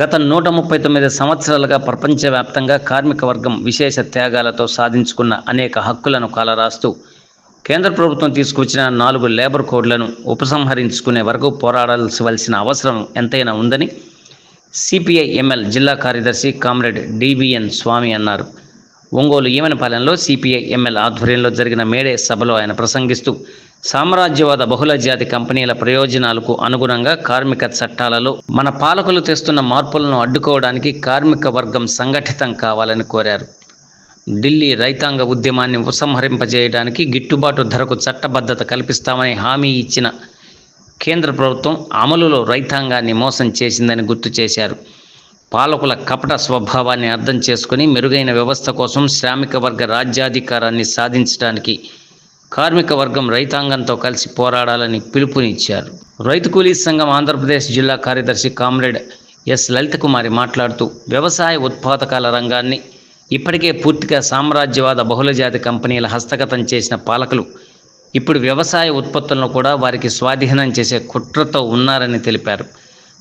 గత నూట ముప్పై తొమ్మిది సంవత్సరాలుగా ప్రపంచవ్యాప్తంగా కార్మిక వర్గం విశేష త్యాగాలతో సాధించుకున్న అనేక హక్కులను కాలరాస్తూ కేంద్ర ప్రభుత్వం తీసుకొచ్చిన నాలుగు లేబర్ కోడ్లను ఉపసంహరించుకునే వరకు పోరాడాల్సివలసిన అవసరం ఎంతైనా ఉందని సిపిఐ ఎంఎల్ జిల్లా కార్యదర్శి కామ్రేడ్ డివిఎన్ స్వామి అన్నారు. ఒంగోలు ఈమెనపాలెంలో సిపిఐ ఎంఎల్ ఆధ్వర్యంలో జరిగిన మేడే సభలో ఆయన ప్రసంగిస్తూ సామ్రాజ్యవాద బహుళ జాతి కంపెనీల ప్రయోజనాలకు అనుగుణంగా కార్మిక చట్టాలలో మన పాలకులు తెస్తున్న మార్పులను అడ్డుకోవడానికి కార్మిక వర్గం సంఘటితం కావాలని కోరారు. ఢిల్లీ రైతాంగ ఉద్యమాన్ని ఉపసంహరింపజేయడానికి గిట్టుబాటు ధరకు చట్టబద్ధత కల్పిస్తామని హామీ ఇచ్చిన కేంద్ర ప్రభుత్వం అమలులో రైతాంగాన్ని మోసం చేసిందని గుర్తు చేశారు. పాలకుల కపట స్వభావాన్ని అర్థం చేసుకుని మెరుగైన వ్యవస్థ కోసం శ్రామిక వర్గ రాజ్యాధికారాన్ని సాధించడానికి కార్మిక వర్గం రైతాంగంతో కలిసి పోరాడాలని పిలుపునిచ్చారు. రైతు కూలీ సంఘం ఆంధ్రప్రదేశ్ జిల్లా కార్యదర్శి కామ్రేడ్ ఎస్. లలిత కుమారి మాట్లాడుతూ వ్యవసాయ ఉత్పాదకాల రంగాన్ని ఇప్పటికే పూర్తిగా సామ్రాజ్యవాద బహుళజాతి కంపెనీల హస్తగతం చేసిన పాలకులు ఇప్పుడు వ్యవసాయ ఉత్పత్తులను కూడా వారికి స్వాధీనం చేసే కుట్రతో ఉన్నారని తెలిపారు.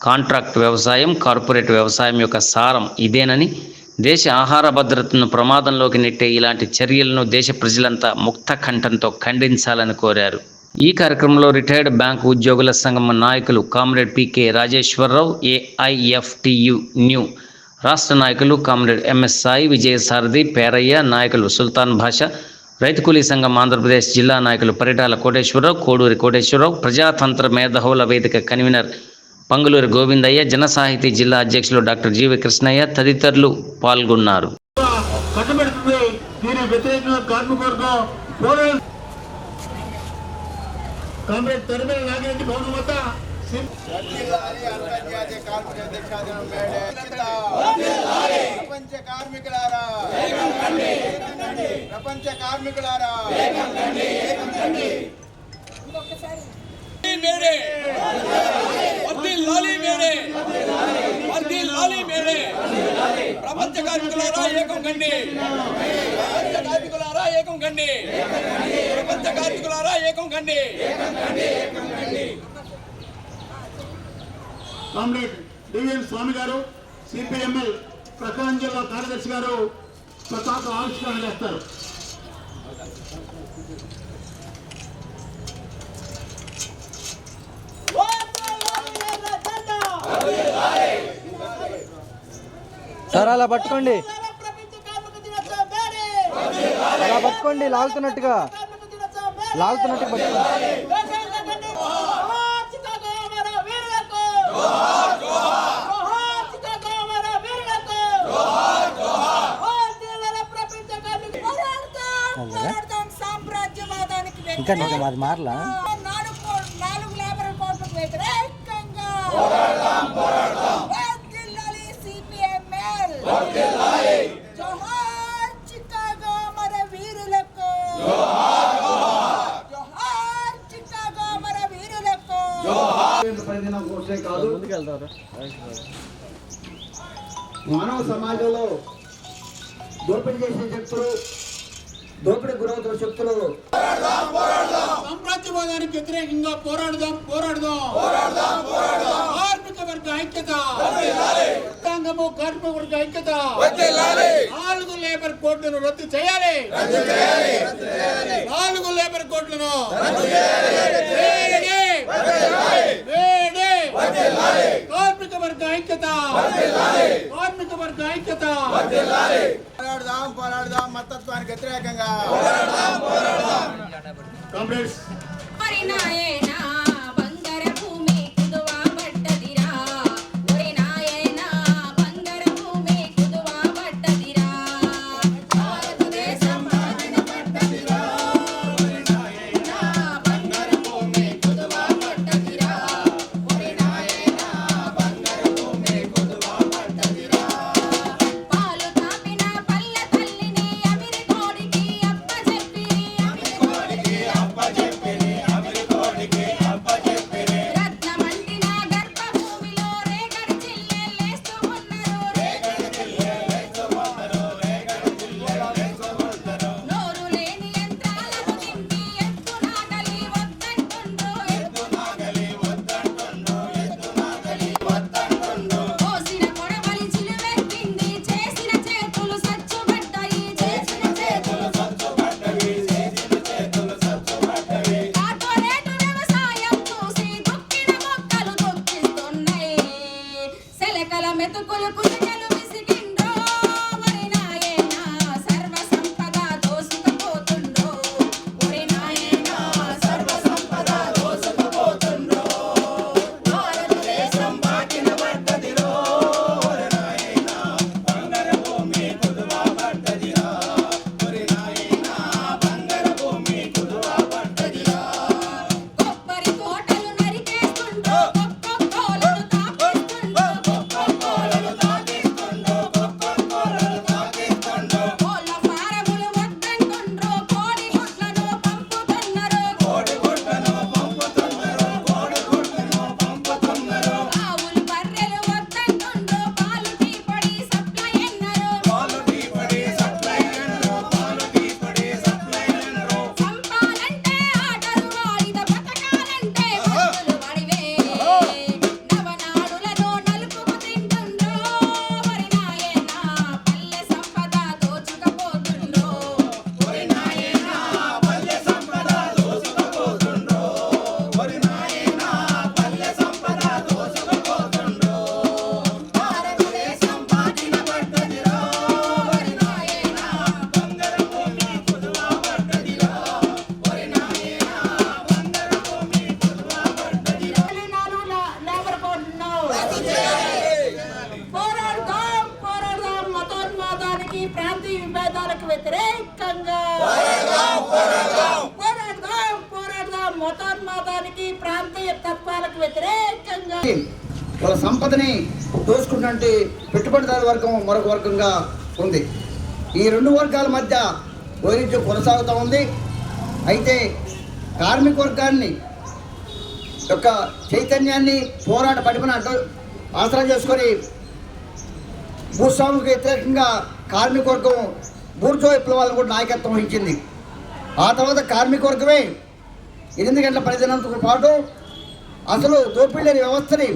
కాంట్రాక్ట్ వ్యవసాయం కార్పొరేట్ వ్యవసాయం యొక్క సారం ఇదేనని దేశ ఆహార భద్రతను ప్రమాదంలోకి నెట్టే ఇలాంటి చర్యలను దేశ ప్రజలంతా ముక్త కంఠంతో ఖండించాలని కోరారు. ఈ కార్యక్రమంలో రిటైర్డ్ బ్యాంక్ ఉద్యోగుల సంఘం నాయకులు comrade PK Rajeswara Rao AIFTU new రాష్ట్ర నాయకులు కామ్రేడ్ ఎంఎస్ సాయి విజయసారథి పేరయ్య నాయకులు సుల్తాన్ భాష రైతు కూలీ సంఘం ఆంధ్రప్రదేశ్ జిల్లా నాయకులు పరిటాల కోటేశ్వరరావు కోడూరి కోటేశ్వరరావు ప్రజాతంత్ర మేధావుల వేదిక కన్వీనర్ పంగులూరి గోవిందయ్య జన సాహితీ జిల్లా అధ్యక్షులు డాక్టర్ జీవి కృష్ణయ్య తదితరులు పాల్గొన్నారు. ప్రపంచ కార్మికులారా ప్రపంచ కార్మికులారా! లాలి మేడే వర్ది లాలి మేడే ప్రపంచ కార్మికులారా ఏకం కండి. ప్రపంచ కార్మికులారా ఏకం కండి. ప్రపంచ కార్మికులారా ఏకం కండి. కామ్రేడ్ డివిఎన్ స్వామి గారు సిపిఎంఎల్ ప్రకాశం జిల్లా కార్యదర్శి గారు పతాక ఆవిష్కరణ చేస్తారు. సార్ అలా పట్టుకోండి. అలా పట్టుకోండి లాగుతున్నట్టుగా. లాగుతున్నట్టుగా పట్టుకోండి. ఇంకా మారలా? నాలుగు లేబర్ కోట్లకు వ్యతిరేకంగా. జోహార్ చికాగో మన వీరులకు. జోహార్ చికాగో మన వీరులకు. కాదు మానవ సమాజంలో దోపిడీ చేసే శక్తులు దోపిడీ గురవుతున్న శక్తులు. సామ్రాజ్యవాదానికి వ్యతిరేకంగా పోరాడదాం పోరాడదాం. కార్మిక వర్గ ఐక్యత. రైతాంగము కార్మిక వర్గ ఐక్యత నాలుగు లేబర్ కోడ్లను రద్దు చేయాలి నాలుగు లేబర్ కోడ్లను వేడి! వేడి! కార్మిక వర్గ ఐక్యత కార్మిక వర్గ ఐక్యత పోరాడదాం పోరాడదాం మతత్వానికి వ్యతిరేకంగా comrades la meto con la cuña పోరాడదాం పోరాడదాం మతోన్మాదానికి ప్రాంతీయ తత్వాలకు వ్యతిరేకంగా వాళ్ళ సంపదని దోసుకుంటే పెట్టుబడిదారు వర్గం మరొక వర్గంగా ఉంది. ఈ రెండు వర్గాల మధ్య వైరుధ్యం కొనసాగుతూ ఉంది. అయితే కార్మిక వర్గాన్ని యొక్క చైతన్యాన్ని పోరాట పడిమని అడ్డ ఆసరా చేసుకొని భూస్వామికి వ్యతిరేకంగా కార్మిక వర్గం బూర్జో విప్లవాలను కూడా నాయకత్వం వహించింది. ఆ తర్వాత కార్మిక వర్గమే ఎనిమిది గంటల పనిదినంతో పాటు అసలు దోపిడీ లేని వ్యవస్థని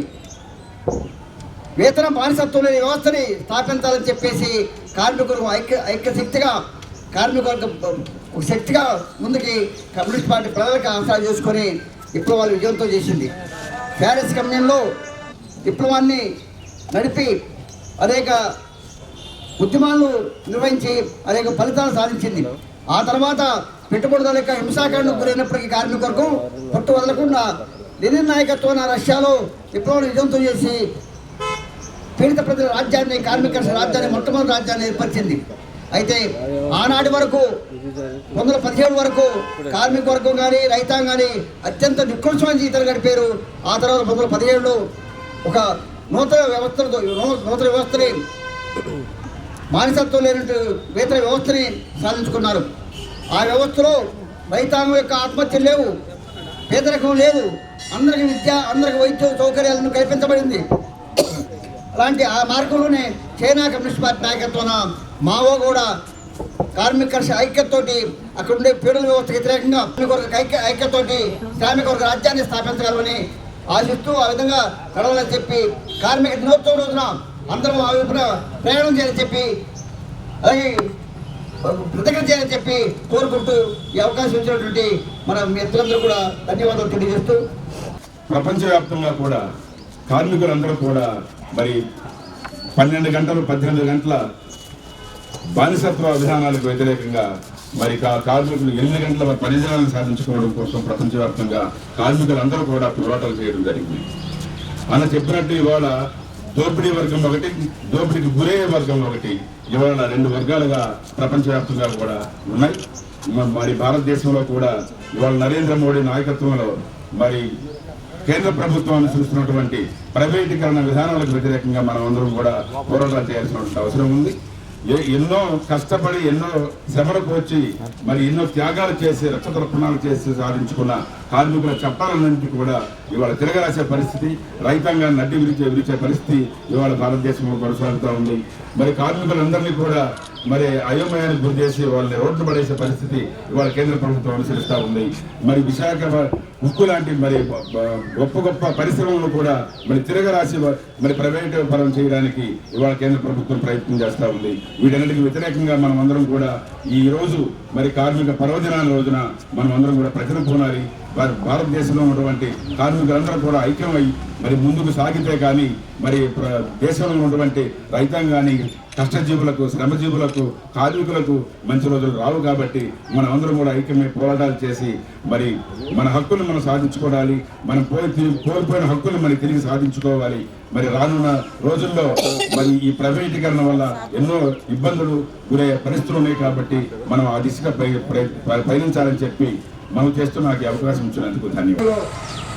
వేతన బానిసత్వం లేని వ్యవస్థని స్థాపించాలని చెప్పేసి కార్మికులు ఐక్య ఐక్య శక్తిగా కార్మిక ఒక శక్తిగా ముందుకి కమ్యూనిస్ట్ పార్టీ ప్రజలకు ఆసరా చేసుకొని విప్లవాలు విజయంతో చేసింది. ప్యారిస్ కమ్యూన్లో విప్లవాన్ని నడిపి అనేక ఉద్యమాలను నిర్వహించి అనేక ఫలితాలు సాధించింది. ఆ తర్వాత పెట్టుబడుల యొక్క హింసాకాండకు గురైనప్పటికీ కార్మిక వర్గం పట్టు వదలకుండా లెనిన్ రష్యాలో విప్లవం విజయంతో చేసి పీడిత ప్రజల రాజ్యాన్ని కార్మిక రాజ్యాన్ని మొట్టమొదటి రాజ్యాన్ని ఏర్పరిచింది. అయితే ఆనాటి వరకు వందల పదిహేడు వరకు కార్మిక వర్గం కానీ రైతాంగం కానీ అత్యంత నికృష్టమైన జీవితాలు గడిపారు. ఆ తర్వాత వందల పదిహేడులో ఒక నూతన వ్యవస్థలతో నూతన వ్యవస్థని మానసత్వం లేనట్టు వేతన వ్యవస్థని సాధించుకున్నారు. ఆ వ్యవస్థలో రైతాంగం యొక్క ఆత్మహత్యలు లేవు పేదరికం లేదు అందరికి విద్య అందరికి వైద్య సౌకర్యాలను కల్పించబడింది. అలాంటి ఆ మార్గంలోనే చైనా కమ్యూనిస్ట్ పార్టీ నాయకత్వాన మావో కూడా కార్మిక ఐక్యతోటి ఐక్యతతోటి అక్కడ ఉండే పీడల వ్యవస్థకు వ్యతిరేకంగా వర్గ ఐక్య ఐక్యతోటి శ్రామిక వర్గ రాజ్యాన్ని స్థాపించగలమని ఆశిస్తూ ఆ విధంగా కడవలని చెప్పి కార్మిక దినోత్సవం రోజున అందరం ఆ వైపున ప్రయాణం చేయాలని చెప్పి అది కృతజ్ఞత చేయాలని చెప్పి కోరుకుంటూ ఈ అవకాశం ఇచ్చినటువంటి మన మిత్రులందరూ కూడా ధన్యవాదాలు తెలియజేస్తూ. ప్రపంచవ్యాప్తంగా కూడా కార్మికులందరూ కూడా మరి పన్నెండు గంటలు పద్దెనిమిది గంటల బానిసత్వ విధానాలకు వ్యతిరేకంగా మరి కార్మికులు ఎనిమిది గంటల పనిదినాలను సాధించుకోవడం కోసం ప్రపంచవ్యాప్తంగా కార్మికులందరూ కూడా పోరాటాలు చేయడం జరిగింది. మనం చెప్పినట్టు ఇవాళ దోపిడీ వర్గం ఒకటి దోపిడీకి గురయ్యే వర్గం ఒకటి. ఇవాళ రెండు వర్గాలుగా ప్రపంచవ్యాప్తంగా కూడా ఉన్నాయి. మరి భారతదేశంలో కూడా ఇవాళ నరేంద్ర మోడీ నాయకత్వంలో మరి కేంద్ర ప్రభుత్వం అనుసరిస్తున్నటువంటి ప్రైవేటీకరణ విధానాలకు వ్యతిరేకంగా మనం అందరం కూడా పోరాటాలు చేయాల్సినటువంటి అవసరం ఉంది. ఎన్నో కష్టపడి ఎన్నో శ్రమలకు వచ్చి మరి ఎన్నో త్యాగాలు చేసి రక్తతర్పణాలు చేసి సాధించుకున్న కార్మికుల చట్టాలన్నింటినీ కూడా ఇవాళ తిరగరాసే పరిస్థితి రైతాంగాన్ని నడ్డి విరిచే విరిచే పరిస్థితి ఇవాళ భారతదేశంలో కొనసాగుతూ ఉంది. మరి కార్మికులందరినీ కూడా మరి అయోమయానికి గురి చేసి వాళ్ళని రోడ్డు పడేసే పరిస్థితి ఇవాళ కేంద్ర ప్రభుత్వం అనుసరిస్తూ ఉంది. మరి విశాఖ ఉక్కు లాంటి మరి గొప్ప గొప్ప పరిశ్రమలు కూడా మరి తిరగరాసి మరి ప్రైవేట్ పరం చేయడానికి ఇవాళ కేంద్ర ప్రభుత్వం ప్రయత్నం చేస్తూ ఉంది. వీటన్నిటికి వ్యతిరేకంగా మనం అందరం కూడా ఈ రోజు మరి కార్మిక పర్వదినాల రోజున మనం అందరం కూడా ప్రజలు పోనాలి వారి భారతదేశంలో ఉన్నటువంటి కార్మికులందరూ కూడా ఐక్యమై మరి ముందుకు సాగితే కానీ మరి ప్ర- దేశంలో ఉన్నటువంటి రైతాంగాన్ని కష్టజీవులకు శ్రమజీవులకు కార్మికులకు మంచి రోజులు రావు కాబట్టి మనం అందరం కూడా ఐక్యమై పోరాటాలు చేసి మరి మన హక్కులు మనం సాధించుకోవాలి మనం పోయి కోల్పోయిన హక్కులు మనం తిరిగి సాధించుకోవాలి. మరి రానున్న రోజుల్లో మరి ఈ ప్రైవేటీకరణ వల్ల ఎన్నో ఇబ్బందులు గురయ్యే పరిస్థితులు ఉన్నాయి కాబట్టి మనం ఆ దిశగా పయనించాలని చెప్పి మనం చేస్తూ నాకు అవకాశం ఇచ్చినందుకు ధన్యవాదాలు.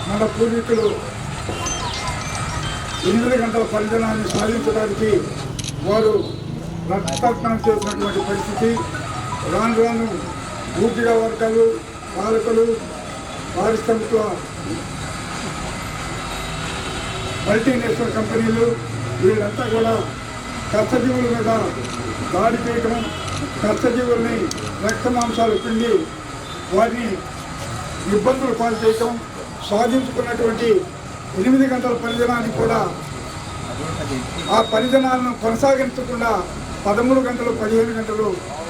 మన పూర్వీకులు ఎనిమిది గంటల పరిజనాన్ని సాధించడానికి వారు రక్తపాతం చేసినటువంటి పరిస్థితి రాను రాను పూర్తిగా వర్గాలు పాలకులు పారిశ్రామిక మల్టీనేషనల్ కంపెనీలు వీళ్ళంతా కూడా కష్టజీవుల మీద దాడి చేయటం కష్టజీవుల్ని రక్త మాంసాలు పిండి వారిని ఇబ్బందులు పాలు చేయటం సాధించుకున్నటువంటి ఎనిమిది గంటల పరిధనాన్ని కూడా ఆ పరిధనాలను కొనసాగించకుండా పదమూడు గంటలు పదిహేను గంటలు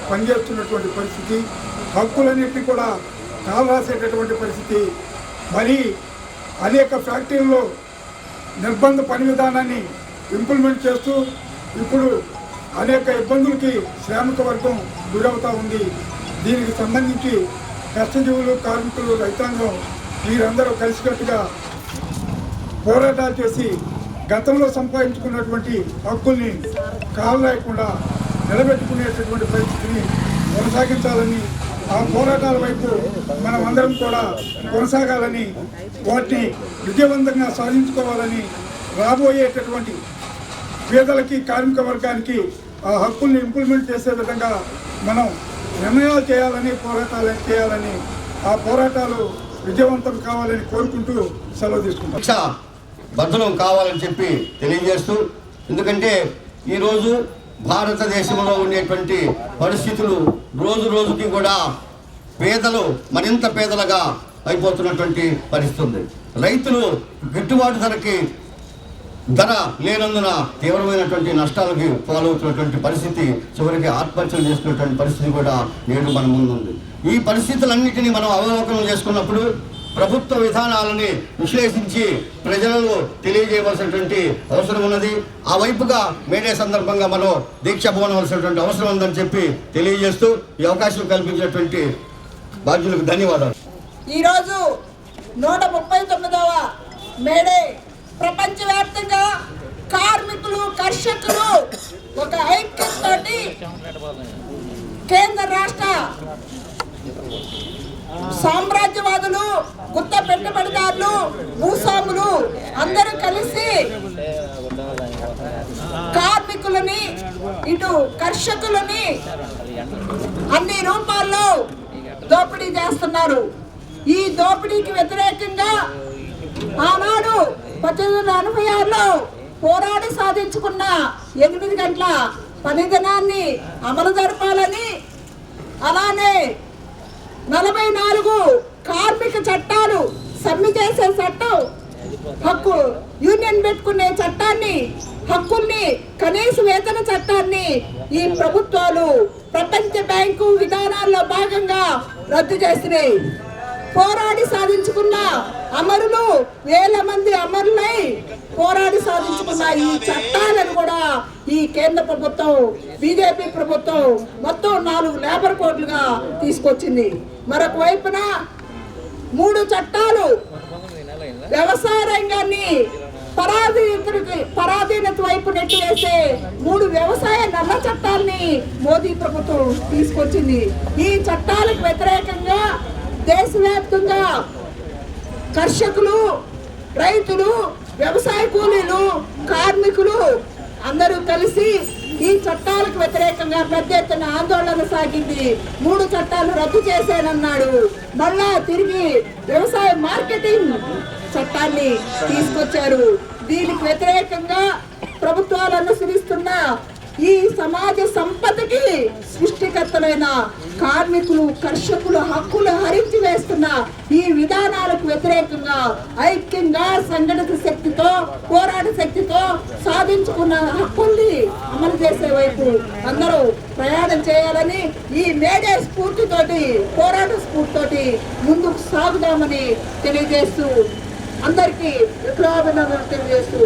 పనిచేస్తున్నటువంటి పరిస్థితి హక్కులన్నింటినీ కూడా కాలరాసేటటువంటి పరిస్థితి. మరి అనేక ఫ్యాక్టరీల్లో నిర్బంధ పని విధానాన్ని ఇంప్లిమెంట్ చేస్తూ ఇప్పుడు అనేక ఇబ్బందులకి శ్రామిక వర్గం గురవుతూ ఉంది. దీనికి సంబంధించి కష్టజీవులు కార్మికులు రైతాంగం వీరందరూ కలిసికట్టుగా పోరాటాలు చేసి గతంలో సంపాదించుకున్నటువంటి హక్కుల్ని కాలలేకుండా నిలబెట్టుకునేటటువంటి పరిస్థితిని కొనసాగించాలని ఆ పోరాటాల వైపు మనం అందరం కూడా కొనసాగాలని వాటిని విజయవంతంగా సాధించుకోవాలని రాబోయేటటువంటి పేదలకి కార్మిక వర్గానికి ఆ హక్కుల్ని ఇంప్లిమెంట్ చేసే విధంగా మనం నిర్ణయాలు చేయాలని పోరాటాలు చేయాలని ఆ పోరాటాలు విజయవంతం కావాలని కోరుకుంటూ సెలవు తీసుకుంటాం. భద్రం కావాలని చెప్పి తెలియజేస్తూ ఎందుకంటే ఈరోజు భారతదేశంలో ఉండేటువంటి పరిస్థితులు రోజు రోజుకి కూడా పేదలు మరింత పేదలుగా అయిపోతున్నటువంటి పరిస్థితి ఉంది. రైతులు గిట్టుబాటు ధరకి ధర లేనందున తీవ్రమైనటువంటి నష్టాలకి పాలవుతున్నటువంటి పరిస్థితి చివరికి ఆత్మహత్యలు చేసుకున్నటువంటి పరిస్థితి కూడా నేడు మన ముందుంది. ఈ పరిస్థితులన్నింటినీ మనం అవలోకనం చేసుకున్నప్పుడు ప్రభుత్వ విధానాలని విశ్లేషించి ప్రజలలో తెలియజేయవలసినటువంటి అవసరం ఉన్నది. ఆ వైపుగా మేడే సందర్భంగా మనం దీక్ష పోనవలసినటువంటి అవసరం ఉందని చెప్పి తెలియజేస్తూ ఈ అవకాశం కల్పించినటువంటి బాధ్యులకు ధన్యవాదాలు. ఈరోజు నూట ముప్పై తొమ్మిదవ మేడే ప్రపంచవ్యాప్తంగా కార్మికులు కర్షకులు ఒక ఐక్యంతో కేంద్ర రాష్ట్ర సామ్రాజ్యవాదులు గుత్త పెట్టుబడిదారులు భూస్వాములు అందరూ కలిసి కార్మికులని ఇటు కర్షకులని అన్ని రూపాల్లో దోపిడీ చేస్తున్నారు. ఈ దోపిడీకి వ్యతిరేకంగా ఆనాడు పద్దెనిమిది వందల ఎనభై ఆరులో పోరాడి సాధించుకున్న ఎనిమిది గంటల పని దినాన్ని అమలు జరపాలని అలానే నలభై నాలుగు కార్మిక చట్టాలు సమ్మె చేసే చట్టం హక్కు యూనియన్ పెట్టుకునే చట్టాన్ని హక్కుల్ని కనీస వేతన చట్టాన్ని ఈ ప్రభుత్వాలు ప్రపంచ బ్యాంకు విధానాల్లో భాగంగా రద్దు చేసినాయి. పోరాడి సాధించుకున్న అమరులు వేల మంది అమరులై పోరాడి సాధించుకున్న ఈ చట్టాలను కూడా ఈ కేంద్ర ప్రభుత్వం బీజేపీ ప్రభుత్వం మొత్తం నాలుగు లేబర్ కోడ్లుగా తీసుకొచ్చింది. మరొక వైపున మూడు చట్టాలు వ్యవసాయ రంగాన్ని పరాధీనతకి పరాధీనత వైపు నెట్టివేసే మూడు వ్యవసాయ నల్ల చట్టాలని మోదీ ప్రభుత్వం తీసుకొచ్చింది. ఈ చట్టాలకు వ్యతిరేకంగా దేశవ్యాప్తంగా కర్షకులు రైతులు వ్యవసాయ కూలీలు కార్మికులు అందరూ కలిసి ఈ చట్టాలకు వ్యతిరేకంగా పెద్ద ఎత్తున ఆందోళన సాగింది. మూడు చట్టాలు రద్దు చేశానన్నాడు. మళ్ళా తిరిగి వ్యవసాయ మార్కెటింగ్ చట్టాన్ని తీసుకొచ్చారు. దీనికి వ్యతిరేకంగా ప్రభుత్వాలు అనుసరిస్తున్న ఈ సమాజ సంపదకి సృష్టికర్తలైన కార్మికులు కర్షకులు హక్కులు హరించి వేస్తున్న ఈ విధానాలకు వ్యతిరేకంగా ఐక్యంగా సంఘటన శక్తితో పోరాట శక్తితో సాధించుకున్న హక్కుల్ని అమలు చేసే వైపు అందరూ ప్రయాణం చేయాలని ఈ మేడే స్ఫూర్తితోటి పోరాట స్ఫూర్తితోటి ముందుకు సాగుదామని తెలియజేస్తూ అందరికీ విప్లవాభినందనలు తెలియజేస్తూ